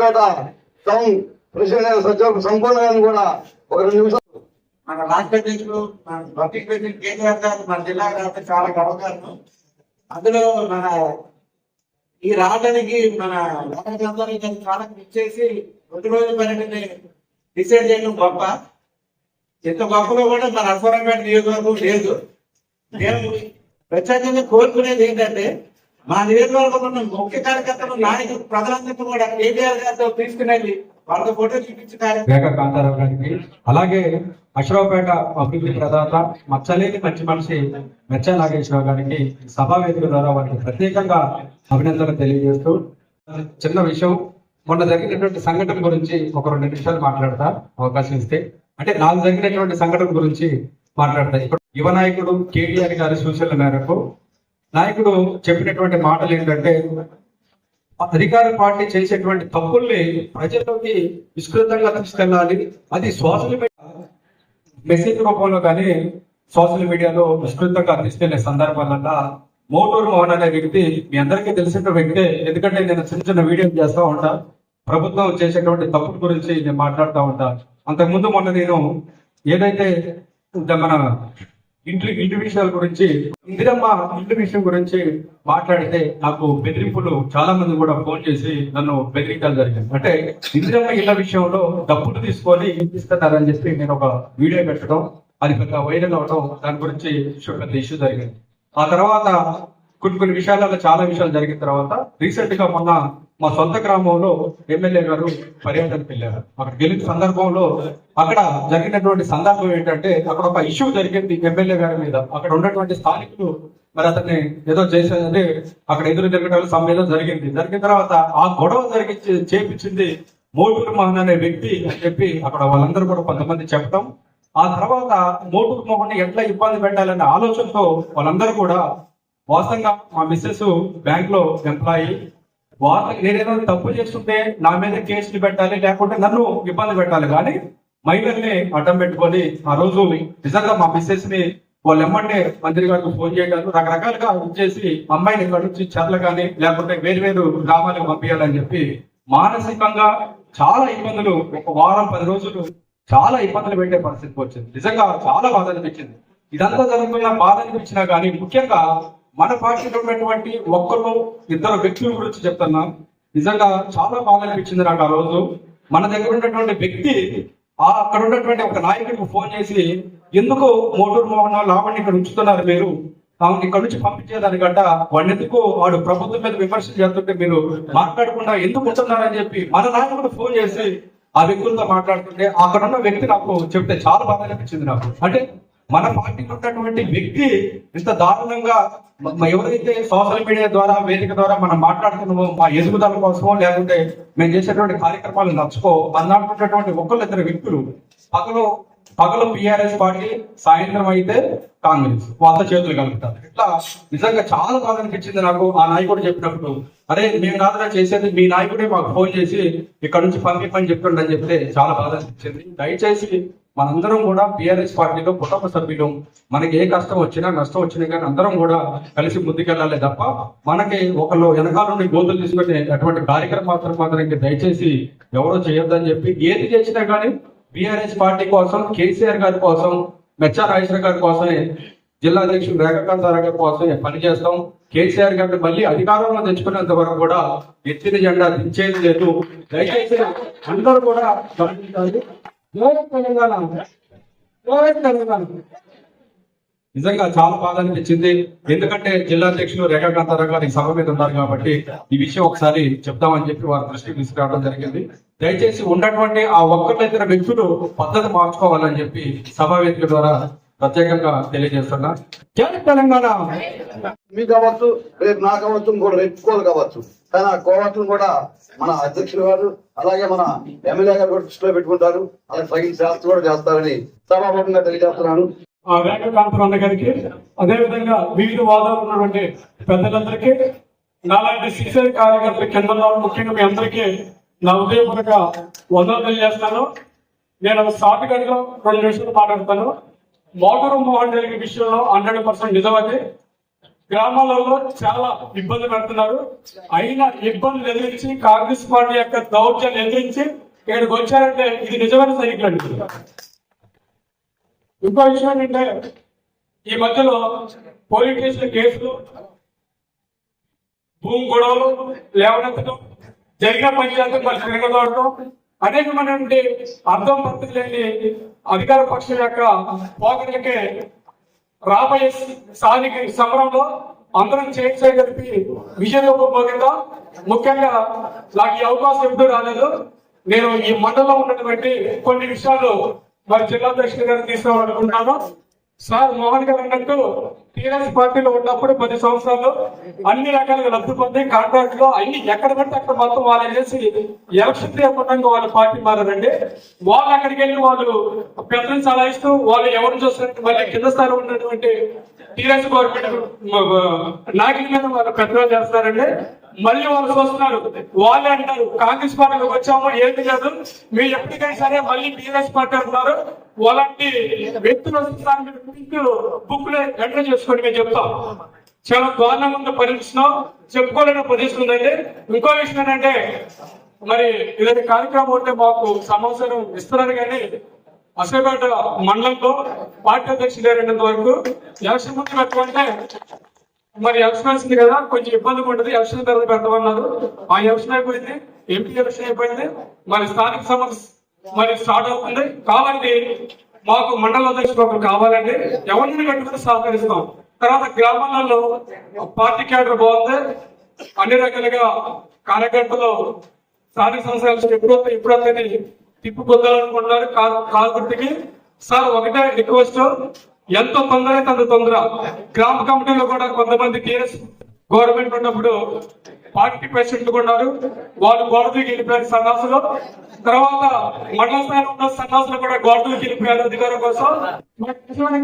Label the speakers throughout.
Speaker 1: పేట town president Sachiv సంపూర్ణ గారిని కూడా ఒక రెండు నిమిషాలు
Speaker 2: మన రాష్ట్ర అధ్యక్షులు మన పబ్లిక్ ప్రెసిడెంట్ కేటీఆర్ గారు మన జిల్లా గారు చాలా గర్వకారణం. అందులో మన ఈ రావడానికి మన లోకలందరూ చాలా ఇచ్చేసి రెండు రోజుల పర్యటన డిసైడ్ చేయడం గొప్ప. ఇంత గొప్పగా కూడా మన అశ్వరంపేట నియోజకవర్గం లేదు. నేను ప్రత్యేకంగా కోరుకునేది ఏంటంటే మా నియోజకవర్గంలో ఉన్న ముఖ్య కార్యకర్తలు నాయకులు ప్రజలందరికీ కూడా కేటీఆర్ గారితో తీసుకునేది వాళ్ళతో ఫోటో చూపించి
Speaker 3: కాంతారావు గారికి. అలాగే అశ్వరావుపేట అభివృద్ధి ప్రదాత మచ్చలేని మంచి మనిషి మెచ్చ నాగేశ్వరరావు గారికి సభా వేదిక ద్వారా వారికి ప్రత్యేకంగా అభినందనలు తెలియజేస్తూ చిన్న విషయం. మొన్న జరిగినటువంటి సంఘటన గురించి ఒక రెండు నిమిషాలు మాట్లాడతా అవకాశం ఇస్తే. అంటే నాకు జరిగినటువంటి సంఘటన గురించి మాట్లాడతా. ఇప్పుడు యువ నాయకుడు కేటీఆర్ గారి సూచనల మేరకు నాయకుడు చెప్పినటువంటి మాటలు ఏంటంటే అధికార పార్టీ చేసేటువంటి తప్పుల్ని ప్రజల్లోకి విస్తృతంగా తీసుకెళ్ళాలి. అది సోషల్ మీడియా మెసేజ్ రూపంలో కానీ సోషల్ మీడియాలో విస్తృతంగా తీసుకెళ్ళే సందర్భాలంతా మోటూరు మోహన్ అనే వ్యక్తి మీ అందరికీ తెలిసిన వ్యక్తే. ఎందుకంటే నేను చిన్న చిన్న వీడియోలు చేస్తూ ఉంటా. ప్రభుత్వం చేసేటువంటి తప్పుల గురించి నేను మాట్లాడుతూ ఉంటా. అంతకుముందు మొన్న నేను ఏదైతే మన ఇంటి ఇంటి విషయాల గురించి ఇందిరమ్మ ఇంటి విషయం గురించి మాట్లాడితే నాకు బెదిరింపులు చాలా మంది కూడా ఫోన్ చేసి నన్ను బెదిరించడం జరిగింది. అంటే ఇందిరమ్మ ఇళ్ళ విషయంలో డబ్బులు తీసుకొని ఇస్తున్నారని చెప్పి నేను ఒక వీడియో పెట్టడం అది పెద్ద వైరల్ అవడం దాని గురించి పెద్ద ఇష్యూ జరిగింది. ఆ తర్వాత కొన్ని కొన్ని విషయాలలో చాలా విషయాలు జరిగిన తర్వాత రీసెంట్గా మొన్న మా సొంత గ్రామంలో ఎమ్మెల్యే గారు పర్యటనకు వెళ్ళారు. అక్కడ గెలిచిన సందర్భంలో అక్కడ జరిగినటువంటి సందర్భం ఏంటంటే అక్కడ ఒక ఇష్యూ జరిగింది ఎమ్మెల్యే గారి మీద. అక్కడ ఉన్నటువంటి స్థానికులు మరి అతన్ని ఏదో చేసేదంటే అక్కడ ఎదురు జరగడం సమయంలో జరిగింది. జరిగిన తర్వాత ఆ గొడవ జరిగి చేపించింది మోటూరు మోహన్ అనే వ్యక్తి అని చెప్పి అక్కడ వాళ్ళందరూ కూడా కొంతమంది చెప్పడం ఆ తర్వాత మోటూరు మోహన్ ఎట్లా ఇబ్బంది పెట్టాలనే ఆలోచనతో వాళ్ళందరూ కూడా వాస్తవంగా మా మిస్సెస్ బ్యాంక్లో ఎంప్లాయీ వాళ్ళకి నేనేదో తప్పు చేస్తుంటే నా మీద కేసులు పెట్టాలి లేకుంటే నన్ను ఇబ్బంది పెట్టాలి. కానీ మహిళల్ని అడ్డం పెట్టుకొని ఆ రోజు నిజంగా మా మిస్సెస్ని వాళ్ళు ఎమ్మంటే మంత్రి గారికి ఫోన్ చేయడాలు రకరకాలుగా వచ్చేసి అమ్మాయిని ఇక్కడ నుంచి చర్ల కానీ లేకుంటే వేరు వేరు గ్రామాలకు పంపించాలని చెప్పి మానసికంగా చాలా ఇబ్బందులు ఒక వారం పది రోజులు చాలా ఇబ్బందులు పెట్టే పరిస్థితికి వచ్చింది. నిజంగా చాలా బాధ అనిపించింది. ఇదంతా జరుగుతున్న బాధ అనిపించినా కానీ ముఖ్యంగా మన పార్టీలో ఉన్నటువంటి ఒక్కరు ఇద్దరు వ్యక్తుల గురించి చెప్తున్నా. నిజంగా చాలా బాధ అనిపించింది నాకు ఆ రోజు. మన దగ్గర ఉన్నటువంటి వ్యక్తి ఆ అక్కడ ఉన్నటువంటి ఒక నాయకుడికి ఫోన్ చేసి ఎందుకు మోటూరు మోహన్ లావణ్ ఇక్కడ ఉంచుతున్నారు మీరు? ఆమెను ఇక్కడ నుంచి పంపించేదానికంట వాడిని ఎందుకు వాడు ప్రభుత్వం మీద విమర్శలు చేస్తుంటే మీరు మాట్లాడకుండా ఎందుకు ఉంటున్నారని చెప్పి మన నాయకుడు ఫోన్ చేసి ఆ వ్యక్తులతో మాట్లాడుతుంటే అక్కడ ఉన్న వ్యక్తి నాకు చెప్తే చాలా బాధ అనిపించింది నాకు. అంటే మన పార్టీలో ఉన్నటువంటి వ్యక్తి ఇంత దారుణంగా ఎవరైతే సోషల్ మీడియా ద్వారా వేదిక ద్వారా మనం మాట్లాడుతున్నామో మా ఎదుగుదల కోసమో లేకుంటే మేము చేసేటువంటి కార్యక్రమాలు నచ్చుకో అన్నటువంటి ఒకళ్ళు ఇద్దరు వ్యక్తులు పగలు పగలు పిఆర్ఎస్ పార్టీ సాయంత్రం అయితే కాంగ్రెస్. వాళ్ళ చేతులు కలుపుతారు. ఇట్లా నిజంగా చాలా బాధ అనిపించింది నాకు ఆ నాయకుడు చెప్పినప్పుడు. అరే మేము కాదురా చేసేది మీ నాయకుడే మాకు ఫోన్ చేసి ఇక్కడ నుంచి పంపిపని చెప్తుండని చెప్తే చాలా బాధ అనిపించింది. దయచేసి మనందరం కూడా పిఆర్ఎస్ పార్టీలో కుటుంబ సభ్యులు మనకి ఏ కష్టం వచ్చినా నష్టం వచ్చినా కానీ అందరం కూడా కలిసి ముందుకెళ్ళాలి తప్ప మనకి ఒకళ్ళు వెనకాల నుండి గోతులు తీసుకునే అటువంటి కార్యక్రమం మాత్రం మాత్రం ఇంకా దయచేసి ఎవరో చేయొద్దని చెప్పి ఏది చేసినా కానీ బీఆర్ఎస్ పార్టీ కోసం కేసీఆర్ గారి కోసం మెచ్చా నాగేశ్వర గారి కోసమే జిల్లా అధ్యక్షుడు రేఖాకాంతారావు గారి కోసమే పనిచేస్తాం. కేసీఆర్ గారిని మళ్ళీ అధికారంలో తెచ్చుకునేంత వరకు కూడా ఎత్తిన జెండా దించేది లేదు. దయచేసి అందరూ కూడా తెలంగాణ. తెలంగాణ. నిజంగా చాలా బాధ అనిపించింది. ఎందుకంటే జిల్లా అధ్యక్షులు రేఖాకాంతారావు గారు ఈ సభ మీద ఉన్నారు కాబట్టి ఈ విషయం ఒకసారి చెప్తామని చెప్పి వారి దృష్టికి తీసుకురావడం జరిగింది. దయచేసి ఉన్నటువంటి ఆ ఒక్కరిద్దరు వ్యక్తులు పద్ధతి మార్చుకోవాలని చెప్పి సభా వేదిక ద్వారా ప్రత్యేకంగా తెలియజేస్తున్నా. జై తెలంగాణ!
Speaker 1: మీకు కావచ్చు రేపు నా కావచ్చు ఇంకోటి రేపు ఇంకోటి కావచ్చు. కానీ ఆ కోవట్లను కూడా మన అధ్యక్షులు గారు అలాగే మన ఎమ్మెల్యే గారు కూడా దృష్టిలో పెట్టుకుంటారు. అలాగే తగిన శాస్త్రం కూడా చేస్తారని సభాముఖంగా తెలియజేస్తున్నాను.
Speaker 4: ఆ వేగకాంతం అన్న గారికి అదేవిధంగా వివిధ వాదాలు ఉన్నటువంటి పెద్దలందరికీ నాలాంటి సీసీఐ కార్యకర్తల కింద ముఖ్యంగా మీ అందరికీ నా ఉదయపూర్వక వందలు తెలియజేస్తాను నేను సాటి గడిలో రెండు నిమిషాలు మాట్లాడతాను. మోటారు మోహన్ జరిగే విషయంలో హండ్రెడ్ పర్సెంట్ నిజమది గ్రామాలలో చాలా ఇబ్బంది పెడుతున్నారు. అయినా ఇబ్బందులు ఎదిరించి కాంగ్రెస్ పార్టీ యొక్క దౌర్జన్యం ఎదిరించి ఇక్కడికి వచ్చారంటే ఇది నిజమైన సైనికులు అండి. ఇంకో విషయం ఏంటంటే ఈ మధ్యలో పోలీస్ స్టేషన్ కేసులు భూమి గొడవలు లేవనెత్తడం జరిగిన పంచాయతీ మరి తిరగదోడటం అనేకమైనటువంటి అర్థం పద్ధతి లేని అధికార పక్షం యొక్క పోకడలకే రాబోయే స్థానిక సమరంలో అందరం చేయగలిపి విజయలోపంగా ముఖ్యంగా నాకు ఈ అవకాశం ఎప్పుడు రాలేదు. నేను ఈ మండలంలో ఉన్నటువంటి కొన్ని విషయాలు మరి జిల్లా అధ్యక్షుడు గారు తీసుకోవాలనుకుంటున్నాను సార్ మోహన్ గారు అన్నట్టు టీఆర్ఎస్ పార్టీలో ఉన్నప్పుడు పది సంవత్సరాలు అన్ని రకాలుగా లబ్ధి పొంది కాంట్రాక్ట్లో అన్ని ఎక్కడ పడితే అక్కడ మొత్తం వాళ్ళు చేసి ఎలక్షన్ చేయకుండా వాళ్ళ పార్టీ మారారండి. వాళ్ళు అక్కడికి వెళ్ళి వాళ్ళు పెద్దలు చలాయిస్తూ వాళ్ళు ఎవరు చూస్తున్నట్టు మళ్ళీ కింద స్థాయిలో ఉన్నటువంటి టీఆర్ఎస్ గవర్నమెంట్ నాయకుల మీద వాళ్ళు పెద్దలు చేస్తారండి. మళ్ళీ వాళ్ళకి వస్తున్నారు. వాళ్ళే అంటారు కాంగ్రెస్ పార్టీలోకి వచ్చాము ఏంటి లేదు. మీరు ఎప్పటికైనా సరే మళ్ళీ బీఆర్ఎస్ పార్టీ అంటున్నారు. అలాంటి వ్యక్తులు వస్తున్నారు బుక్లో ఎంటర్ చేసుకోండి మేము చెప్తాం. చాలా దారుణంగా ఉన్న పరిస్థితిలో చెప్పుకోలేని పరిస్థితి ఉందండి. ఇంకో విషయం ఏంటంటే మరి ఇలాంటి కార్యక్రమం ఉంటే మాకు సమాచారం ఇస్తున్నారు కానీ అసలుపేట మండలంలో పార్టీ అధ్యక్షులు లేనంత వరకు ఎలక్షన్ ముందు పెట్టుకుంటే మరి ఎలక్షన్ వచ్చింది కదా కొంచెం ఇబ్బందిగా ఉంటుంది. ఎలక్షన్ తర్వాత పెడతామన్నారు ఆ ఎలక్షన్ అయిపోయింది ఎంపీ ఎలక్షన్ అయిపోయింది. మరి స్థానిక సమస్య మరి స్టార్ట్ అవుతుంది. కాబట్టి మాకు మండల అధ్యక్షులు ఒకరు కావాలండి. ఎవరిని కట్టుకుని సహకరిస్తాం. తర్వాత గ్రామాలలో పార్టీ క్యాడర్ బాగుంది. అన్ని రకాలుగా కార్యకర్తలు స్థానిక సంస్థలు ఎప్పుడు ఎప్పుడైతే ఎప్పుడు వస్తాయని తిప్పుకొద్దాలనుకుంటున్నారు కాలు గుర్తుకి. సార్ ఒకటే రిక్వెస్ట్. ఎంతో తొందర అంత తొందర. గ్రామ కమిటీలో కూడా కొంతమంది టీఎస్ గవర్నమెంట్ ఉన్నప్పుడు పార్టీ ప్రెసిడెంట్ ఉన్నారు. వాళ్ళు గోడకి వెళ్ళిపోయారు సన్నాసులు. తర్వాత మండల స్థాయిలో ఉన్న సన్నాసులు కూడా గోడకి వెళ్ళిపోయారు అధికారం కోసం.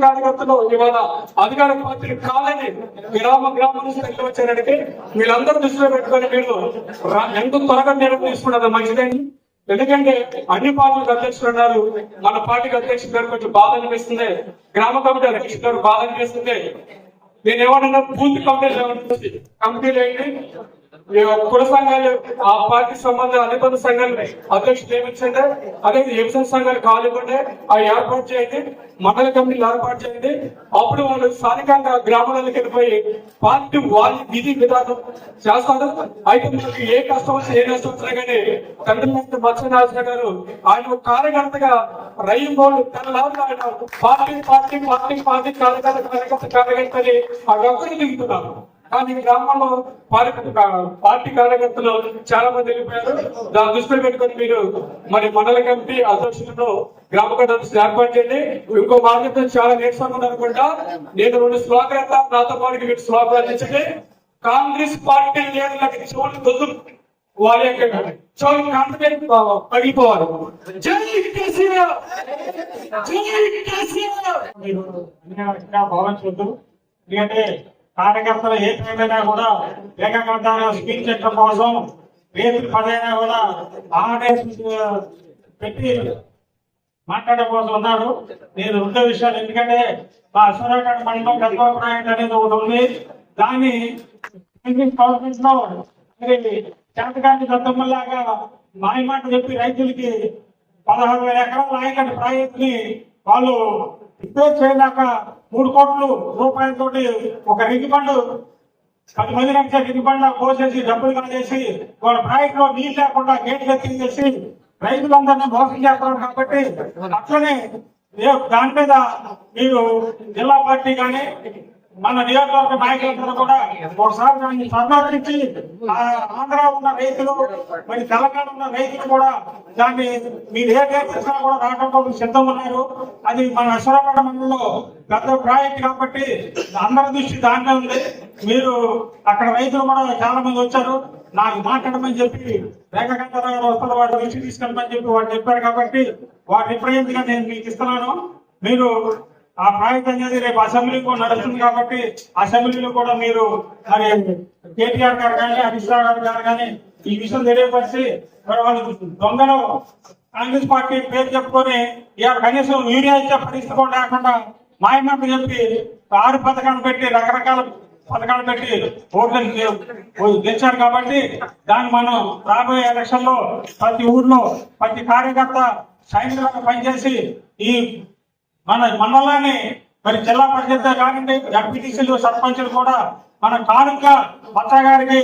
Speaker 4: కార్యకర్తలు ఇవాళ అధికార పార్టీలు కాదని గ్రామ గ్రామం నుంచి తల్లి వచ్చారంటే వీళ్ళందరూ దృష్టిలో పెట్టుకొని మీరు ఎంత త్వరగా నిర్ణయం తీసుకున్నారు మంచిదని ఎందుకంటే అన్ని పార్టీలకు అధ్యక్షులు ఉన్నారు. మన పార్టీకి అధ్యక్షుడు గారు కొంచెం బాధ అనిపిస్తుంది. గ్రామ కమిటీ అధ్యక్షుడు గారు బాధ అనిపిస్తుంది. నేను ఏమన్నా పూర్తి కమిటీలు కమిటీలు ఏంటి కుల సంఘాలు ఆ పార్టీ సంబంధం అనుబంధ సంఘాలు అధ్యక్షులు నియమించండి అదే విభజన సంఘాలు కాలేకుంటే అవి ఏర్పాటు చేయండి మండల కమిటీలు ఏర్పాటు చేయండి. అప్పుడు వాళ్ళు స్థానికంగా గ్రామాలకు వెళ్ళిపోయి పార్టీ వాళ్ళ విధి విధానం చేస్తారు. అయితే మనకి ఏ కష్టం వచ్చినా ఏ నష్టం వచ్చినా కానీ తండ్రి మంత్రి మత్స్యనారాయణ గారు ఆయన ఒక కార్యకర్తగా రైలు బోర్డు తన లాభం ఆయన పార్టీ పార్టీ పార్టీ పార్టీ కార్యకర్త కార్యకర్త కార్యకర్తని ఆ ఒక్కరి దిగుతున్నారు. కానీ ఈ గ్రామంలో పార్టీ పార్టీ కార్యకర్తలు చాలా మంది వెళ్ళిపోయారు. దాని దృష్టిలో పెట్టుకుని మీరు మరి మండల కమిటీ అధ్యక్షులను గ్రామ కమిటీ ఏర్పాటు చేయండి. ఇంకో మార్గంతో చాలా నేర్చుకున్నాను అనుకుంటా. నేను రెండు శ్లోకాలు నాతో పాటు మీరు శ్లోకాలు అందించండి. కాంగ్రెస్ పార్టీ లీడర్లకి చెవులు దొద్దు వారి యొక్క చెవులు కాంట్రిబ్యూట్ పగిలిపోవాలి. జై కేసీఆర్! జై కేసీఆర్!
Speaker 5: మీరు అన్ని ఎందుకంటే కార్యకర్తలు ఏ కూడా ఏకకంఠాన్ని స్పీచ్ చేయడం కోసం రేపు పదైనా కూడా ఆర్డర్స్ పెట్టి మాట్లాడడం కోసం ఉన్నారు. నేను రెండో విషయాలు ఎందుకంటే మా సూర్యాపేట మండలం గద్వాపురాయణ అనేది ఒకటి ఉంది. దాన్ని గవర్నమెంట్లో మరి చేతకాని దత్తమ్మలాగా మాయమాట చెప్పి రైతులకి పదహారు వేల ఎకరాల ఆయకట్టు ప్రాజెక్టుని వాళ్ళు రిపేర్ చేయలేక మూడు కోట్లు రూపాయలతోటి ఒక రిగిబండు పది మంది లక్షల రిగిబండ కోసేసి డబ్బులు కాజేసి వాళ్ళ ప్రాజెక్ట్లో నీళ్ళు లేకుండా గేట్లు ఎత్తించేసి రైతులందరినీ మోసం చేస్తున్నారు కాబట్టి అట్లనే దాని మీద మీరు జిల్లా పార్టీ కానీ మన నియోజకవర్గ నాయకులందరూ కూడా ఒకసారి దాన్ని సందర్శించి ఆంధ్ర ఉన్న రైతులు మరి తెలంగాణ ఉన్న రైతులు కూడా దాన్ని మీరు ఏ డేట్ కూడా రావడం కోసం సిద్ధం ఉన్నారు. అది మన అశ్వరపేట మండలంలో పెద్ద ప్రాజెక్ట్ కాబట్టి అందరి దృష్టి దాంట్లో ఉంది. మీరు అక్కడ రైతులు కూడా చాలా మంది వచ్చారు. నాకు మాట్లాడమని చెప్పి రేఖాకాంతరావు గారు వస్తారు వాటి దృష్టి తీసుకెళ్ళమని చెప్పి వాడు చెప్పారు కాబట్టి వాటి రిప్రజెంట్గా నేను మీకు ఇస్తున్నాను. మీరు ఆ ప్రాజెక్ట్ అనేది రేపు అసెంబ్లీ కూడా నడుస్తుంది కాబట్టి అసెంబ్లీలో కూడా మీరు మరి కేటీఆర్ గారు కానీ హరీష్ రావు గారు గారు కానీ ఈ విషయం తెలియపరిచి మరి వాళ్ళు దొంగలు కాంగ్రెస్ పార్టీ పేరు చెప్పుకొని ఇవాళ కనీసం యూరియా ఇచ్చే పరిస్థితి కూడా లేకుండా మాయమంట చెప్పి ఆరు పథకాలు పెట్టి రకరకాల పథకాలు పెట్టి ఓట్లను గెలిచారు కాబట్టి దాన్ని మనం రాబోయే ఎలక్షన్లో ప్రతి ఊర్లో ప్రతి కార్యకర్త సైనికులకు పనిచేసి ఈ మన మండలాన్ని మరి జిల్లా పరిషత్ కానివ్వండి ఎంపీటీసీలు సర్పంచులు కూడా మన కానుక మచ్చ గారికి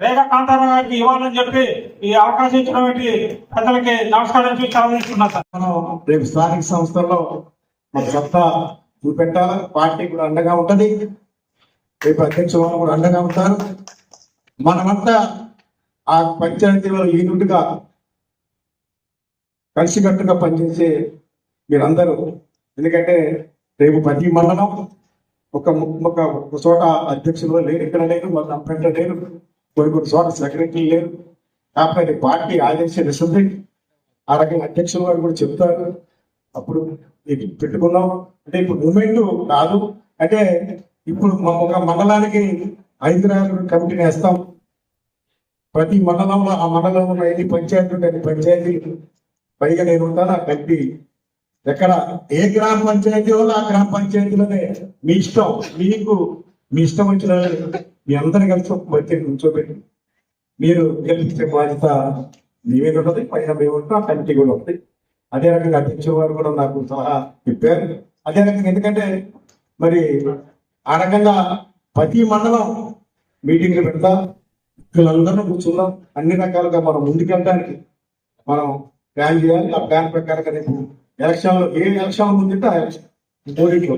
Speaker 5: రేఖ కాంతారావు గారికి ఇవ్వాలని చెప్పి ఈ అవకాశం ఇచ్చినటువంటి పెద్దలకి నమస్కారం చూసి సార్.
Speaker 2: మనం రేపు స్థానిక సంస్థల్లో మన సత్తా చూపెట్టాలి? పార్టీ కూడా అండగా ఉంటది. రేపు అధ్యక్ష వాళ్ళు కూడా అండగా ఉంటారు. మనమంతా ఆ పంచాయతీలో యూనిట్గా కలిసికట్టుగా పనిచేసే మీరందరూ ఎందుకంటే రేపు ప్రతి మండలం ఒక ము- ఒక ఒక చోట అధ్యక్షులు లేరు ఇక్కడ లేరు వాళ్ళ అంపెంట లేరు కొన్ని కొన్ని చోట సెక్రటరీ లేరు. కాకపోతే పార్టీ ఆదేశం ఇస్తుంది ఆ రకంగా అధ్యక్షులు వారు కూడా చెప్తారు. అప్పుడు ఇది పెట్టుకున్నాం. అంటే ఇప్పుడు మూమెంట్ కాదు. అంటే ఇప్పుడు మా ఒక మండలానికి ఐదు రాజుల కమిటీని వేస్తాం ప్రతి మండలంలో ఆ మండలంలో ఎన్ని పంచాయతీలు ఉంటే పంచాయతీ పంచాయతీలు. పైగా నేను ఉంటాను ఆ కమిటీ ఎక్కడ ఏ గ్రామ పంచాయతీ వాళ్ళు ఆ గ్రామ పంచాయతీలోనే? మీ ఇష్టం మీకు మీ ఇష్టం వచ్చిన మీ అందరిని కలిసి ఒక పంచాయతీ ఉంచోబెట్టి మీరు గెలిపించే బాధ్యత మీ మీద ఉంటుంది పైన మేము ఉంటాం కమిటీ కూడా ఉంటుంది. అదే రకంగా అధ్యక్షుల వారు కూడా నాకు సలహా చెప్పారు అదే రకంగా ఎందుకంటే మరి ఆ రకంగా ప్రతి మండలం మీటింగ్లు పెడతా వీళ్ళందరూ కూర్చుందాం. అన్ని రకాలుగా మనం ముందుకెళ్ళడానికి మనం ప్లాన్ చేయాలి. ఆ ప్లాన్ ప్రకారంగా రేపు ఎలక్షన్ ఏ ఎలక్షన్ ముందుంటే ఆ ఎలక్షన్. మూడింట్లో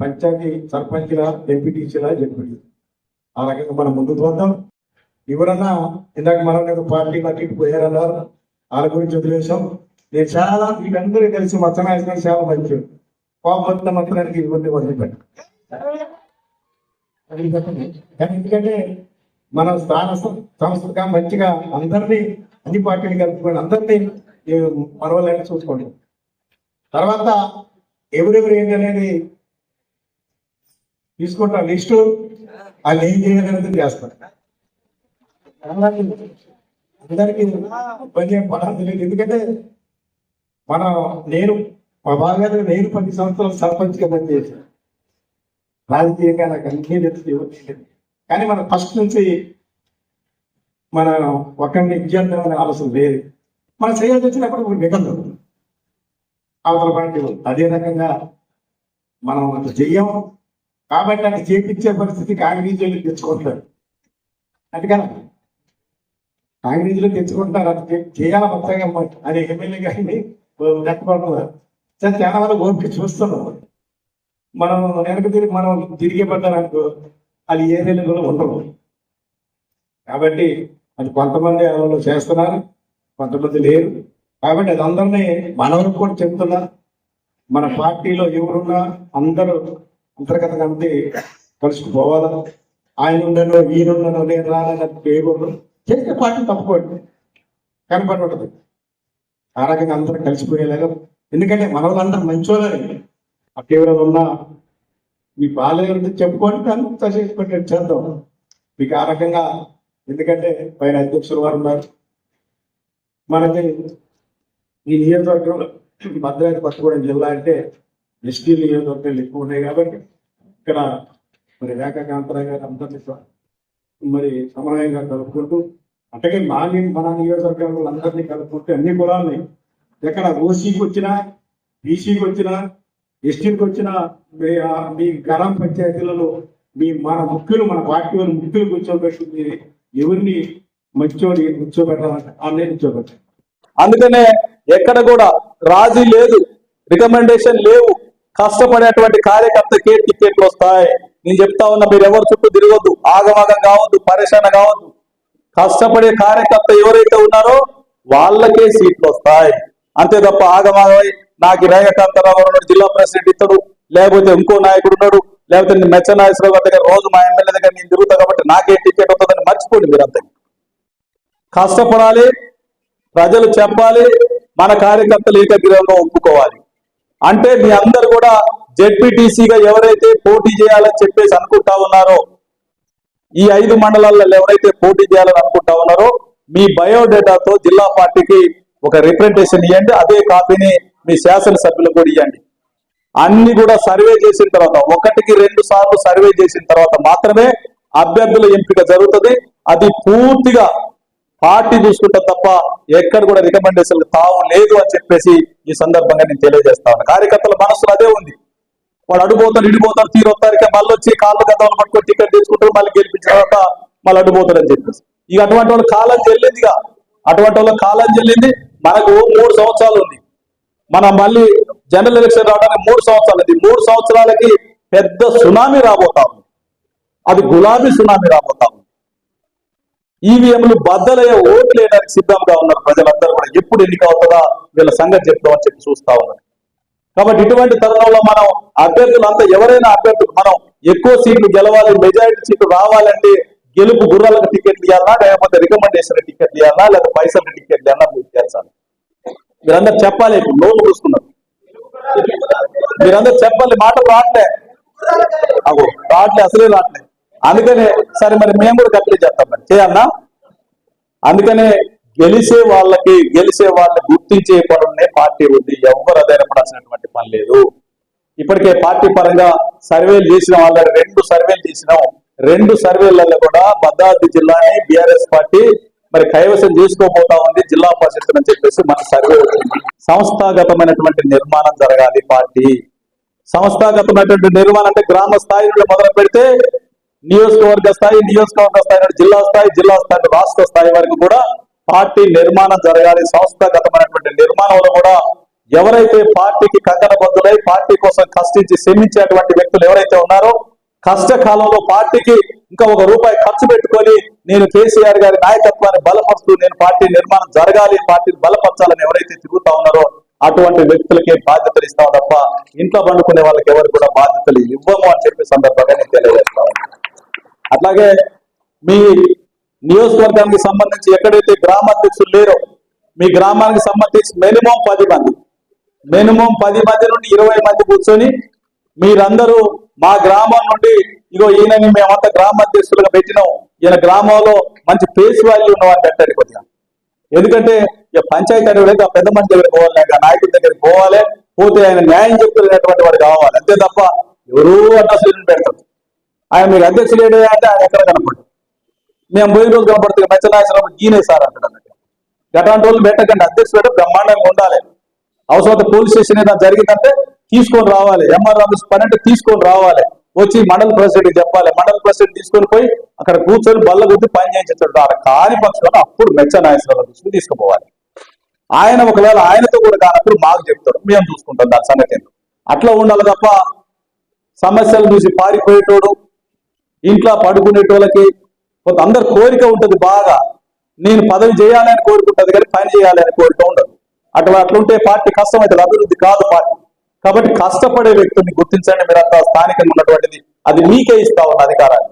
Speaker 2: పంచాయతీ సర్పంచ్లా ఎంపీటీసీలా జడ్పీ ఆ రకంగా మనం ముందుకు పోతాం. ఎవరన్నా ఇందాక మనం ఏదో పార్టీ అటు పోయారన్నారు. వాళ్ళ గురించి వదిలేసాం నేను చాలా వీళ్ళందరూ కలిసి మచ్చనాయకులు చాలా మంచి కోపత్త మచ్చనానికి ఇబ్బంది పడుతుంది కానీ ఎందుకంటే మన స్థాన సంస్థగా మంచిగా అందరినీ అన్ని పార్టీలు కలుపుకొని అందరినీ ఏ, చూసుకోండి. తర్వాత ఎవరెవరు ఏంటి అనేది తీసుకుంటా లిస్టు. వాళ్ళు ఏం చేయాలనేది చేస్తారు అందరికీ ఇబ్బంది ఏం లేదు. ఎందుకంటే మన నేను మా బాగా నేను పది సంవత్సరాలు సర్పంచ్గా పనిచేసాను రాజకీయంగా నాకు అన్నీ తెలుసు. కానీ మన ఫస్ట్ నుంచి మన ఒకరిని అనే ఆలోచన లేదు. మనం చేయాల్సి వచ్చినప్పుడు మిగలదు అవతల పార్టీ అదే రకంగా మనం అంత చెయ్యం కాబట్టి అది చేపించే పరిస్థితి కాంగ్రెస్ తెచ్చుకుంటారు. అది కదా. కాంగ్రెస్లో తెచ్చుకుంటారు అది చేయాల మొత్తంగా అది ఎమ్మెల్యే గారిని నెట్టుకోవడం చాలా వరకు ఓపిక చూస్తున్నాం. మనం వెనక తిరిగి మనం తిరిగి పడ్డారనుకో అది ఏ కూడా ఉండవు కాబట్టి అది కొంతమంది వాళ్ళు చేస్తున్నారు కొంతమంది లేరు. కాబట్టి అది అందరినీ మనవరకు కూడా చెప్తున్నా మన పార్టీలో ఎవరున్నా అందరూ అంతర్గతంగా అంతే కలుసుకుపోవాలా ఆయన ఉండను ఈయనుండను నేను రానని పేరు చేస్తే పార్టీ తప్పుకోండి. ఉంటుంది. ఆ రకంగా అందరూ కలిసిపోయేలాగా ఎందుకంటే మన వాళ్ళందరూ మంచోళ్ళని అక్కడ ఎవరైనా ఉన్నా మీ బాగాలేదంటే చెప్పుకోండి దాన్ని చేసి చేద్దాం. మీకు ఆ రకంగా ఎందుకంటే పైన అధ్యక్షులు వారు ఉన్నారు. మనకి ఈ నియోజకవర్గంలో భద్రాద్రి కొత్తగూడెం జిల్లా అంటే ఎస్టీ నియోజకవర్గాలు ఎక్కువ ఉన్నాయి కాబట్టి ఇక్కడ మరి రేఖా కాంతరావు గారు అందరినీ మరి సమన్వయంగా కలుపుకుంటూ అట్లాగే మా మన నియోజకవర్గంలో అందరినీ కలుపుకుంటూ అన్ని కులాలని ఎక్కడ ఓసీకి వచ్చినా బీసీకి వచ్చినా ఎస్టీకి వచ్చినా మీ మీ గ్రామ పంచాయతీలలో మీ మన ముఖ్యులు మన పార్టీ వారి ముఖ్యులు కూర్చోబెట్టి ఎవరిని మంచోడి కూర్చోబెట్టాలంటే వాళ్ళే కూర్చోబెట్టాలి.
Speaker 6: అందుకనే ఎక్కడ కూడా రాజీ లేదు. రికమెండేషన్ లేవు. కష్టపడేటువంటి కార్యకర్తకే టికెట్లు వస్తాయి. నేను చెప్తా ఉన్నా మీరు ఎవరు చుట్టూ తిరగొద్దు. ఆగమాగం కావద్దు పరేషాన కావద్దు. కష్టపడే కార్యకర్త ఎవరైతే ఉన్నారో వాళ్ళకే సీట్లు వస్తాయి. అంతే తప్ప ఆగమాగమై నాకు రేఖకాంతరావు ఉన్నాడు జిల్లా ప్రెసిడెంట్ ఇతడు లేకపోతే ఇంకో నాయకుడు ఉన్నాడు లేకపోతే నేను మెచ్చ నాగేశ్వరరావు గారి దగ్గర రోజు మా ఎమ్మెల్యే దగ్గర నేను తిరుగుతా కాబట్టి నాకే టికెట్ వస్తుందని మర్చిపోండి మీరు అంతే కష్టపడాలి ప్రజలు చెప్పాలి మన కార్యకర్తలు ఏకగ్రీవంగా ఒప్పుకోవాలి. అంటే మీ అందరు కూడా జెడ్పీటీసీగా ఎవరైతే పోటీ చేయాలని చెప్పేసి అనుకుంటా ఉన్నారో ఈ ఐదు మండలాల్లో ఎవరైతే పోటీ చేయాలని అనుకుంటా ఉన్నారో మీ బయోడేటాతో జిల్లా పార్టీకి ఒక రిప్రజెంటేషన్ ఇవ్వండి అదే కాపీని మీ శాసనసభ్యులకు కూడా ఇవ్వండి అన్ని కూడా సర్వే చేసిన తర్వాత ఒకటికి రెండు సార్లు సర్వే చేసిన తర్వాత మాత్రమే అభ్యర్థుల ఎంపిక జరుగుతుంది. అది పూర్తిగా పార్టీ చూసుకుంటాం తప్ప ఎక్కడ కూడా రికమెండేషన్ తావు లేదు అని చెప్పేసి ఈ సందర్భంగా నేను తెలియజేస్తాను కార్యకర్తల మనసులో అదే ఉంది. వాడు అడుగుపోతారు ఇడిపోతారు తీరొత్తారికే మళ్ళీ వచ్చి కాళ్ళు గద్దలు పట్టుకొని టికెట్ తీసుకుంటారు మళ్ళీ గెలిపించిన తర్వాత మళ్ళీ అడ్డుపోతాడు అని చెప్పేసి. ఇక అటువంటి వాళ్ళు కాలం చెల్లిందిగా. అటువంటి వాళ్ళ కాలం చెల్లింది. మనకు మూడు సంవత్సరాలు ఉంది. మనం మళ్ళీ జనరల్ ఎలక్షన్ రావడానికి మూడు సంవత్సరాలు ఉంది. మూడు సంవత్సరాలకి పెద్ద సునామీ రాబోతా ఉంది. అది గులాబీ సునామీ రాబోతా ఈవీఎంలు బద్దలయ్యే ఓట్లు వేయడానికి సిద్ధంగా ఉన్నారు ప్రజలందరూ కూడా ఎప్పుడు ఎన్నిక అవుతుందా వీళ్ళ సంగతి చెప్తామని చెప్పి చూస్తా ఉన్నారు కాబట్టి ఇటువంటి తరుణంలో మనం అభ్యర్థులు అంతా ఎవరైనా అభ్యర్థులు మనం ఎక్కువ సీట్లు గెలవాలి మెజారిటీ సీట్లు రావాలంటే గెలుపు గుర్రాలకు టికెట్లు ఇవ్వాలా లేకపోతే రికమెండేషన్ టికెట్లు ఇవ్వాలా లేదా పైసల టికెట్లు ఇవ్వాలా మీరు చేస్తాను మీరందరూ చెప్పాలి ఇప్పుడు చూసుకున్నారు. మీరందరూ చెప్పాలి మాటలు రావట్లే అగో రావట్లే అసలే రావట్లే అందుకనే సరే మరి మేము కూడా కంప్లీట్ చేస్తాం మరి. చేయాలనా? అందుకనే గెలిచే వాళ్ళకి గెలిచే వాళ్ళని గుర్తించే పనులనే పార్టీ ఉంది. ఎవరు అధైర్యపడాల్సినటువంటి పని లేదు. ఇప్పటికే పార్టీ పరంగా సర్వేలు చేసిన వాళ్ళ రెండు సర్వేలు చేసినాం. రెండు సర్వేలలో కూడా భద్రాద్రి జిల్లాని బీఆర్ఎస్ పార్టీ మరి కైవసం చేసుకోబోతా ఉంది జిల్లా పరిషత్ అని చెప్పేసి మన సర్వే సంస్థాగతమైనటువంటి నిర్మాణం జరగాలి పార్టీ. సంస్థాగతమైనటువంటి నిర్మాణం అంటే గ్రామ స్థాయి నుండి మొదలు పెడితే నియోజకవర్గ స్థాయి నియోజకవర్గ స్థాయి నుండి జిల్లా స్థాయి జిల్లా స్థాయి నుండి రాష్ట్ర స్థాయి వరకు కూడా పార్టీ నిర్మాణం జరగాలి సంస్థాగతమైనటువంటి నిర్మాణంలో కూడా ఎవరైతే పార్టీకి కంకణబద్దులై పార్టీ కోసం కష్టించి శ్రమించేటువంటి వ్యక్తులు ఎవరైతే ఉన్నారో కష్టకాలంలో పార్టీకి ఇంకా ఒక రూపాయి ఖర్చు పెట్టుకొని నేను కేసీఆర్ గారి నాయకత్వాన్ని బలపరుస్తూ నేను పార్టీ నిర్మాణం జరగాలి పార్టీని బలపరచాలని ఎవరైతే తిరుగుతా ఉన్నారో అటువంటి వ్యక్తులకే బాధ్యతలు ఇస్తాం తప్ప ఇంట్లో పండుకునే వాళ్ళకి ఎవరు కూడా బాధ్యతలు ఇవ్వము అని చెప్పే సందర్భంగా నేను తెలియజేస్తాను అట్లాగే మీ నియోజకవర్గానికి సంబంధించి ఎక్కడైతే గ్రామాధ్యక్షులు లేరో మీ గ్రామానికి సంబంధించి మినిమం పది మంది. మినిమం పది మంది నుండి ఇరవై మంది కూర్చొని మీరందరూ మా గ్రామం నుండి ఇగో ఈయనని మేమంతా గ్రామాధ్యక్షులుగా పెట్టినాం. ఈయన గ్రామంలో మంచి ఫేస్ వాల్యూ ఉన్నవాడిని పెట్టండి కొద్దిగా. ఎందుకంటే ఇక పంచాయతీ అనేది ఆ పెద్ద మనిషి దగ్గరికి పోవాలి ఆ నాయకుడి దగ్గరికి పోవాలి పోతే ఆయన న్యాయం చెప్తున్నటువంటి వాడు కావాలి. అంతే తప్ప ఎవరూ అడ్రస్లు పెడతారు ఆయన మీకు అధ్యక్షులు అంటే ఆయన ఎక్కడ కనపడు మేము పోయిన రోజు కనపడుతుంది మెచ్చనాశ్వరం ఈయనే సార్ అంటాడు ఎట్లాంటి రోజులు వాళ్ళు పెట్టకండి అధ్యక్షుడు బ్రహ్మాండంగా ఉండాలి. అవసరం పోలీస్ స్టేషన్ ఏదైనా జరిగిందంటే తీసుకొని రావాలి. ఎంఆర్ ఆఫీస్ పని అంటే తీసుకొని రావాలి. వచ్చి మండల ప్రెసిడెంట్ చెప్పాలి. మండల ప్రెసిడెంట్ తీసుకొని పోయి అక్కడ కూర్చొని బల్ల గుద్ది పని చేయించాడు ఆ కాని పక్షంలో అప్పుడు మెచ్చ నాయకుల దృష్టికి తీసుకుపోవాలి. ఆయన ఒకవేళ ఆయనతో కూడా కానప్పుడు మాకు చెప్తాడు. మేము చూసుకుంటాం దాని సంగతి అట్లా ఉండాలి తప్ప సమస్యలు చూసి పారిపోయేటోడు ఇంట్లో పడుకునేటోళ్ళకి కొంత అందరి కోరిక ఉంటుంది బాగా. నేను పదవి చేయాలని కోరుకుంటుంది కానీ పని చేయాలని కోరిక ఉండదు. అట్లా అట్లుంటే పార్టీ కష్టమైతే అభివృద్ధి కాదు పార్టీ. కాబట్టి కష్టపడే వ్యక్తుల్ని గుర్తించండి మీరంతా స్థానికంగా ఉన్నటువంటిది. అది మీకే ఇస్తా ఉన్న అధికారాన్ని.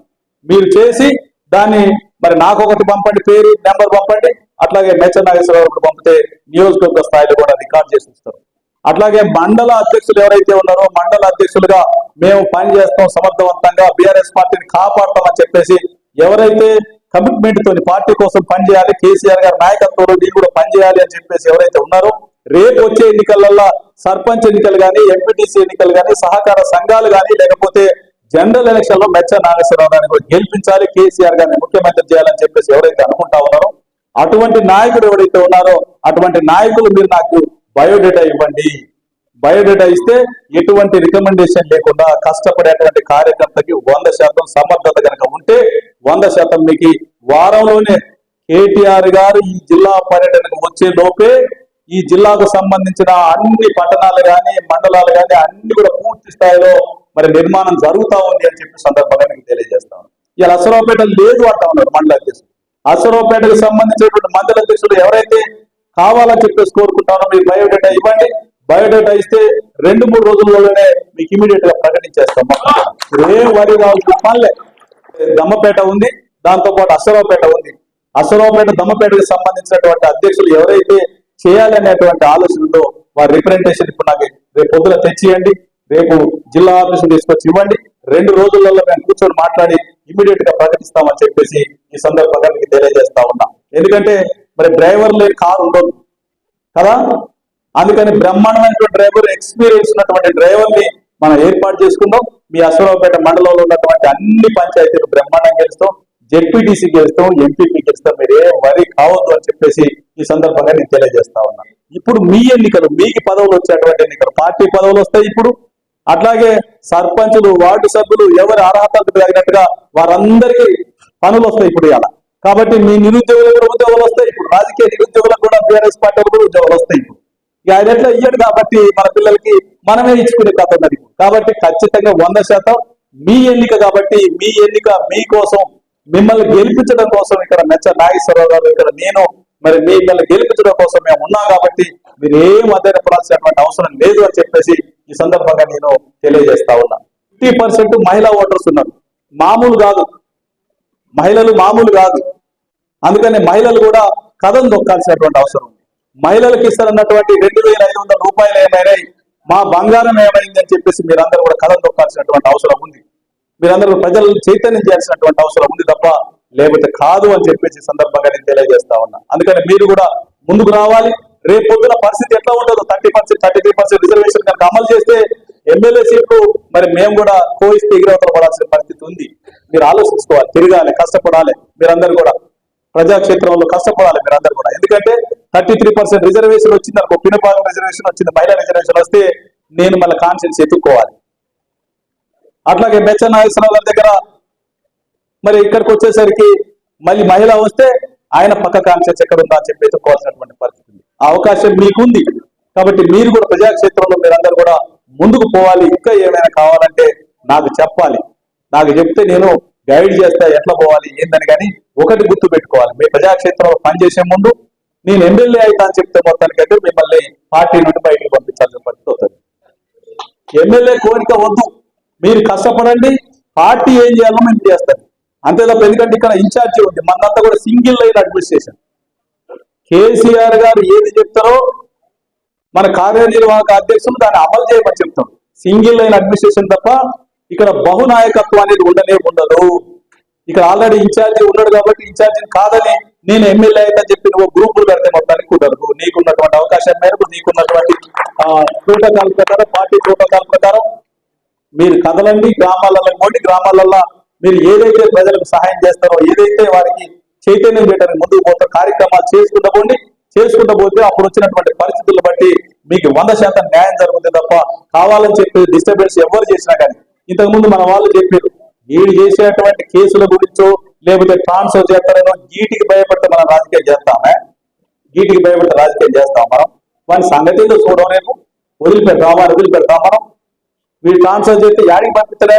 Speaker 6: మీరు చేసి దాన్ని మరి నాకు ఒకటి పంపండి పేరు నెంబర్ పంపండి. అట్లాగే మేచర్ నాగేశ్వరరావు పంపితే నియోజకవర్గ స్థాయిలో కూడా రికార్డ్ చేసి ఇస్తారు. అట్లాగే మండల అధ్యక్షులు ఎవరైతే ఉన్నారో మండల అధ్యక్షులుగా మేము పని చేస్తాం సమర్థవంతంగా. బీఆర్ఎస్ పార్టీని కాపాడతామని చెప్పేసి ఎవరైతే కమిట్మెంట్ తోని పార్టీ కోసం పనిచేయాలి కేసీఆర్ గారి నాయకత్వంలో దీన్ని కూడా పనిచేయాలి అని చెప్పేసి ఎవరైతే ఉన్నారో రేపు వచ్చే ఎన్నికలలో సర్పంచ్ ఎన్నికలు కానీ ఎంపీటీసీ ఎన్నికలు కానీ సహకార సంఘాలు కానీ లేకపోతే జనరల్ ఎలక్షన్లో మెచ్చ నాగేశ్వరరావు గారిని కూడా గెలిపించాలి కేసీఆర్ గారిని ముఖ్యమంత్రి చేయాలని చెప్పేసి ఎవరైతే అనుకుంటా ఉన్నారో అటువంటి నాయకుడు ఎవరైతే ఉన్నారో అటువంటి నాయకులు మీరు నాకు బయోడేటా ఇవ్వండి. బయోడేటా ఇస్తే ఎటువంటి రికమెండేషన్ లేకుండా కష్టపడేటువంటి కార్యకర్తకి వంద శాతం సమర్థత కనుక ఉంటే వంద శాతం మీకు వారంలోనే కేటీఆర్ గారు ఈ జిల్లా పర్యటనకు వచ్చే లోపే ఈ జిల్లాకు సంబంధించిన అన్ని పట్టణాలు కానీ మండలాలు కానీ అన్ని కూడా పూర్తి స్థాయిలో మరి నిర్మాణం జరుగుతా ఉంది అని చెప్పి సందర్భంగా మీకు తెలియజేస్తాను ఇలా అసరావుపేట లేదు అంటా ఉన్నారు మండల అధ్యక్షుడు అసరావుపేటకు సంబంధించినటువంటి మండల అధ్యక్షుడు ఎవరైతే కావాలని చెప్పేసి కోరుకుంటాను. మీ బయోడేటా ఇవ్వండి. బయోడేటా ఇస్తే రెండు మూడు రోజుల్లోనే మీకు ఇమీడియట్గా ప్రకటించేస్తాం. ఏ వరి కావాల్సిన పనిలే దమ్మపేట ఉంది. దాంతో పాటు అసరావుపేట ఉంది. అసరావుపేట దమ్మపేటకు సంబంధించినటువంటి అధ్యక్షులు ఎవరైతే చేయాలనేటువంటి ఆలోచనతో వారి రిప్రజెంటేషన్ ఇప్పుడు నాకు రేపు పొద్దున తెచ్చియండి. రేపు జిల్లా ఆఫీసు తీసుకొచ్చి ఇవ్వండి. రెండు రోజులలో మేము కూర్చొని మాట్లాడి ఇమీడియట్గా ప్రకటిస్తామని చెప్పేసి ఈ సందర్భంగా మీకు తెలియజేస్తా ఉన్నా. ఎందుకంటే మరి డ్రైవర్ లేని కారు ఉండదు. కదా? అందుకని బ్రహ్మాండమైనటువంటి డ్రైవర్ ఎక్స్పీరియన్స్ ఉన్నటువంటి డ్రైవర్ని మనం ఏర్పాటు చేసుకుందాం. మీ అశ్వరావుపేట మండలంలో ఉన్నటువంటి అన్ని పంచాయతీలు బ్రహ్మాండం గెలుస్తాం. జెడ్పీటీసీ గెలుస్తాం ఎంపీపీ గెలుస్తాం. మీరు ఏ వరి కావద్దు అని చెప్పేసి ఈ సందర్భంగా నేను తెలియజేస్తా ఉన్నాను ఇప్పుడు మీ ఎన్నికలు మీకు పదవులు వచ్చేటువంటి ఎన్నికలు పార్టీ పదవులు వస్తాయి ఇప్పుడు. అట్లాగే సర్పంచులు వార్డు సభ్యులు ఎవరి అర్హతలకు తగినట్టుగా వారందరికీ పనులు వస్తాయి ఇప్పుడు ఇలా కాబట్టి మీ నిరుద్యోగులకు ఉద్యోగాలు వస్తాయి. ఇప్పుడు రాజకీయ నిరుద్యోగులకు కూడా బీఆర్ఎస్ పార్టీలకు కూడా ఉద్యోగాలు వస్తాయి ఇప్పుడు. ఇక ఆయన ఎట్లా ఇయ్యడు కాబట్టి మన పిల్లలకి మనమే ఇచ్చుకునే కథ ఉన్నది కాబట్టి ఖచ్చితంగా వంద శాతం మీ ఎన్నిక కాబట్టి మీ ఎన్నిక మీకోసం మిమ్మల్ని గెలిపించడం కోసం ఇక్కడ మెచ్చ నాగేశ్వరరావు గారు ఇక్కడ నేను మరి మిమ్మల్ని గెలిపించడం కోసం మేము ఉన్నాం కాబట్టి మీరు ఏం అధైర్యపడాల్సినటువంటి అవసరం లేదు అని చెప్పేసి ఈ సందర్భంగా నేను తెలియజేస్తా ఉన్నా. ఫిఫ్టీ పర్సెంట్ మహిళా ఓటర్స్ ఉన్నారు. మామూలు కాదు. మహిళలు మామూలు కాదు. అందుకనే మహిళలు కూడా కథం దొక్కాల్సినటువంటి అవసరం ఉంది. మహిళలకు ఇస్తారన్నటువంటి రెండు వేల ఐదు వందల రూపాయలు ఏమైనాయి? మా బంగారం ఏమైంది అని చెప్పేసి మీరందరూ కూడా కథను దొక్కాల్సినటువంటి అవసరం ఉంది. మీరందరూ ప్రజలు చైతన్యం చేయాల్సినటువంటి అవసరం ఉంది తప్ప లేకపోతే కాదు అని చెప్పేసి సందర్భంగా నేను తెలియజేస్తా ఉన్నా. అందుకని మీరు కూడా ముందుకు రావాలి. రేపు పొద్దున పరిస్థితి ఎట్లా ఉంటుందో thirty percent thirty three percent reservation కనుక అమలు చేస్తే ఎమ్మెల్యే సీట్లు మరి మేము కూడా కోయిస్తే ఎగిరవతల పడాల్సిన పరిస్థితి ఉంది. మీరు ఆలోచించుకోవాలి తిరగాలి కష్టపడాలి. మీరందరూ కూడా ప్రజాక్షేత్రంలో కష్టపడాలి మీరందరూ కూడా. ఎందుకంటే థర్టీ త్రీ పర్సెంట్ రిజర్వేషన్ వచ్చింది అనుకో పినపాలెం రిజర్వేషన్ వచ్చింది మహిళా రిజర్వేషన్ వస్తే నేను మళ్ళీ కాన్షియన్స్ ఎత్తుక్కోవాలి. అట్లాగే బెచ్చ నాగేశ్వరరావు గారి దగ్గర మరి ఇక్కడికి వచ్చేసరికి మళ్ళీ మహిళ వస్తే ఆయన పక్క కాన్షియన్స్ ఎక్కడ ఉందా అని చెప్పి ఎత్తుక్కోవాల్సినటువంటి పరిస్థితి ఉంది. ఆ అవకాశం మీకుంది. కాబట్టి మీరు కూడా ప్రజాక్షేత్రంలో మీరందరూ కూడా ముందుకు పోవాలి ఇంకా ఏమైనా కావాలంటే నాకు చెప్పాలి. నాకు చెప్తే నేను గైడ్ చేస్తా ఎట్లా పోవాలి ఏందని కానీ ఒకటి గుర్తు పెట్టుకోవాలి. మీ ప్రజాక్షేత్రంలో పనిచేసే ముందు నేను ఎమ్మెల్యే అవుతా అని చెప్తే మొత్తానికైతే మిమ్మల్ని పార్టీ నుండి బయటకు పంపించాల్సిన పరిస్థితి అవుతుంది. ఎమ్మెల్యే కోరిక వద్దు. మీరు కష్టపడండి పార్టీ ఏం చేయాలో మేము చేస్తాం అంతే తప్ప ఎందుకంటే ఇక్కడ ఇన్ఛార్జి ఉంది. మనంతా కూడా సింగిల్ లైన్ అడ్మినిస్ట్రేషన్. కేసీఆర్ గారు ఏది చెప్తారో మన కార్యనిర్వాహక అధ్యక్షులు దాన్ని అమలు చేయమని చెప్తాం. సింగిల్ లైన్ అడ్మినిస్ట్రేషన్ తప్ప ఇక్కడ బహునాయకత్వం అనేది ఉండనే ఉండదు. ఇక్కడ ఆల్రెడీ ఇన్ఛార్జి ఉన్నాడు కాబట్టి ఇన్ఛార్జిని కాదని నేను ఎమ్మెల్యే అయితే చెప్పి నువ్వు గ్రూపులు పెడితే మొత్తానికి కుదరదు. నీకున్నటువంటి అవకాశం మేరకు నీకున్నటువంటి ప్రోటోకాల్ ప్రకారం పార్టీ ప్రోటోకాల్ ప్రకారం మీరు కదలండి. గ్రామాలలో పోండి గ్రామాలలో మీరు ఏదైతే ప్రజలకు సహాయం చేస్తారో ఏదైతే వారికి చైతన్యం చేయడానికి ముందుకు పోతారో కార్యక్రమాలు చేసుకుంటూ పోండి. చేసుకుంటూ పోతే అప్పుడు వచ్చినటువంటి పరిస్థితులను బట్టి మీకు వంద శాతం న్యాయం జరుగుతుంది తప్ప కావాలని చెప్పి డిస్టర్బెన్స్ ఎవరు చేసినా కానీ. ఇంతకుముందు మన వాళ్ళు చెప్పారు వీడు చేసేటువంటి కేసుల గురించో లేకపోతే ట్రాన్స్ఫర్ చేస్తారేమో గీటికి భయపడితే మనం రాజకీయం చేస్తామే? గీటికి భయపడితే రాజకీయం చేస్తాం మనం? వాని సంగతి చూడడం రేపు. వదిలిపెడతామా వదిలిపెడతాం మనం. వీడు ట్రాన్స్ఫర్ చేస్తే యాడికి పంపిస్తాడే?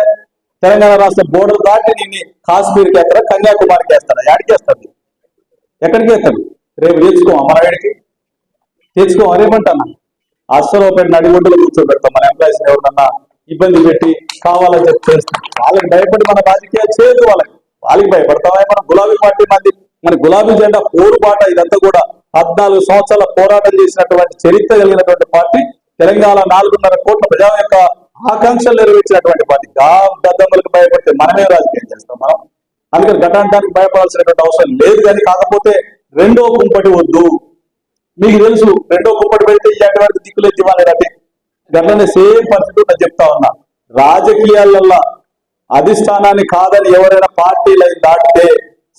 Speaker 6: తెలంగాణ రాష్ట్ర బోర్డర్ దాటి నిన్ను కాశ్మీర్కి వేస్తారా కన్యాకుమారికి వేస్తారా యాడికి వేస్తారు ఎక్కడికి వేస్తారు రేపు తెచ్చుకో మన తెచ్చుకో అదేమంటానా అశ్వరావుపేట నడిగొడ్డులో కూర్చోబెడతాం మన ఎంప్లాయీస్ ఎవరికన్నా ఇబ్బంది పెట్టి కావాలని చెప్పి వాళ్ళకి భయపడి మన రాజకీయాలు చేయదు వాళ్ళకి. వాళ్ళకి భయపడతామే? మన గులాబీ పార్టీ మంది. మన గులాబీ జెండా పోరుబాట ఇదంతా కూడా పద్నాలుగు సంవత్సరాల పోరాటం చేసినటువంటి చరిత్ర కలిగినటువంటి పార్టీ తెలంగాణ నాలుగున్నర కోట్ల ప్రజల యొక్క ఆకాంక్షలు నెరవేర్చినటువంటి పార్టీ. గా భయపడితే మనమే రాజకీయం చేస్తాం మనం. అందుకని ఘటాంటానికి భయపడాల్సినటువంటి అవసరం లేదు కానీ కాకపోతే రెండో కుంపటి వద్దు. మీకు తెలుసు రెండో కుంపటి పెడితే ఇలాంటి దిక్కులు దిక్కులేదు ఇవ్వాలి అంటే గట్లనే సేమ్ పరిస్థితి నేను చెప్తా ఉన్నా. రాజకీయాలల్ల అధిష్టానాన్ని కాదని ఎవరైనా పార్టీలు దాటితే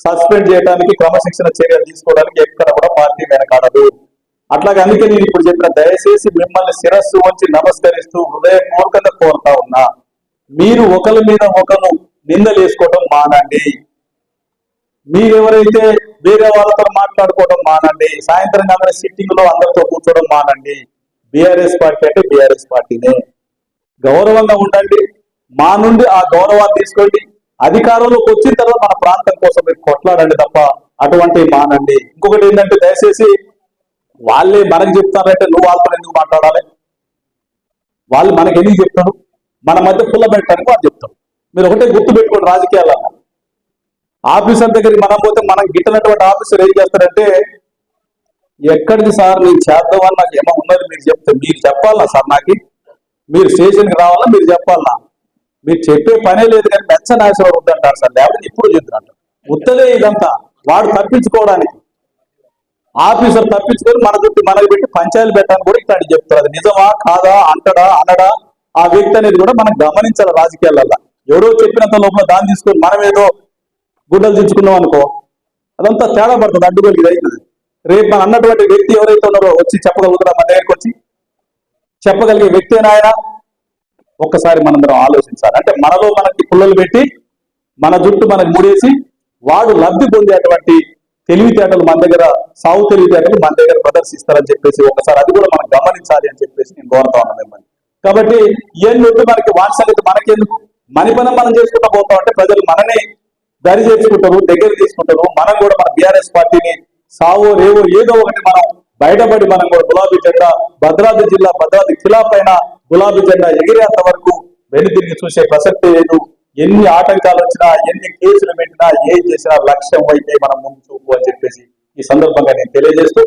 Speaker 6: సస్పెండ్ చేయడానికి క్రమశిక్షణ చర్యలు తీసుకోవడానికి ఎక్కడ కూడా పార్టీ వెనకాడదు. అట్లాగే అందుకే నేను ఇప్పుడు చెప్పిన దయచేసి మిమ్మల్ని శిరస్సు ఉంచి నమస్కరిస్తూ హృదయపూర్వకంగా కోరుతా ఉన్నా. మీరు ఒకరి మీద ఒకరు నిందలేసుకోవడం మానండి. మీరెవరైతే వేరే వాళ్ళతో మాట్లాడుకోవడం మానండి. సాయంత్రం కాగానే సిట్టింగ్లో అందరితో కూర్చోవడం మానండి. బీఆర్ఎస్ పార్టీ అంటే బీఆర్ఎస్ పార్టీనే. గౌరవంగా ఉండండి. మా నుండి ఆ గౌరవాన్ని తీసుకోండి. అధికారంలోకి వచ్చిన తర్వాత మన ప్రాంతం కోసం మీరు కొట్లాడండి తప్ప అటువంటి మానండి. ఇంకొకటి ఏంటంటే దయచేసి వాళ్ళే మనకి చెప్తారంటే నువ్వు వాళ్ళతో ఎందుకు మాట్లాడాలి? వాళ్ళు మనకి ఎందుకు చెప్తారు? మన మధ్య పుల్ల పెట్టడానికి వాళ్ళు చెప్తారు. మీరు ఒకటే గుర్తు పెట్టుకోండి రాజకీయాలన్నా ఆఫీసర్ దగ్గరికి మనం పోతే మనం గిట్టనటువంటి ఆఫీసర్ ఏం చేస్తారంటే ఎక్కడికి సార్ నేను చేద్దామని నాకు ఏమో ఉన్నది మీరు చెప్తే మీరు చెప్పాలా సార్ నాకు? మీరు స్టేషన్కి రావాలా? మీరు చెప్పాలా మీరు చెప్పే పనే లేదు కానీ మెచ్చ ఉందంటారు సార్ లేకపోతే ఇప్పుడు చెప్తున్నారు ఉత్తదే ఇదంతా. వాడు తప్పించుకోవడానికి. ఆఫీసర్ తప్పించుకొని మన చుట్టూ మనకు పెట్టి పంచాయతీలు పెట్టాలని కూడా ఇట్లాంటి చెప్తారు. అది నిజమా కాదా అంటడా అనడా? ఆ వ్యక్తి అనేది కూడా మనం గమనించాలి రాజకీయాలలో. ఎవరో చెప్పినంత లోపల దాన్ని తీసుకొని మనం ఏదో గుడ్డలు దించుకున్నాం అనుకో అదంతా తేడా పడుతుంది అడ్డుగోలు ఇది అవుతుంది. రేపు మన అన్నటువంటి వ్యక్తి ఎవరైతే ఉన్నారో వచ్చి చెప్పగలుగుతారా మన దగ్గరికి వచ్చి చెప్పగలిగే వ్యక్తి ఆయన ఒక్కసారి మనందరం ఆలోచించాలి. అంటే మనలో మనకి పుల్లలు పెట్టి మన జుట్టు మనకు ముడేసి వాడు లబ్ధి పొందేటువంటి తెలివితేటలు మన దగ్గర సాగు తెలివితేటలు మన దగ్గర ప్రదర్శిస్తారని చెప్పేసి ఒకసారి అది కూడా మనం గమనించాలి అని చెప్పేసి నేను కోరుతా ఉన్నాను మిమ్మల్ని. కాబట్టి ఏం వద్దు మనకి వాటి సంగతి మనకెందుకు? మన పని మనం చేసుకుంటా పోతాం అంటే ప్రజలు మననే దరి చేసుకుంటారు దగ్గర తీసుకుంటారు. మనం కూడా మన బీఆర్ఎస్ పార్టీని సావో రేవో ఏదో ఒకటి మనం బయటపడి మనం కూడా గులాబీ జెండా భద్రాద్రి జిల్లా భద్రాద్రి ఖిలా పైన గులాబీ జెండా ఎగిరేంత వరకు వెనుదిరిగి చూసే ప్రసక్తి లేదు. ఎన్ని ఆటంకాలు వచ్చినా ఎన్ని కేసులు పెట్టినా ఏం చేసినా లక్ష్యం వైపే మనం ముందు చూపు అని చెప్పేసి ఈ సందర్భంగా నేను తెలియజేస్తూ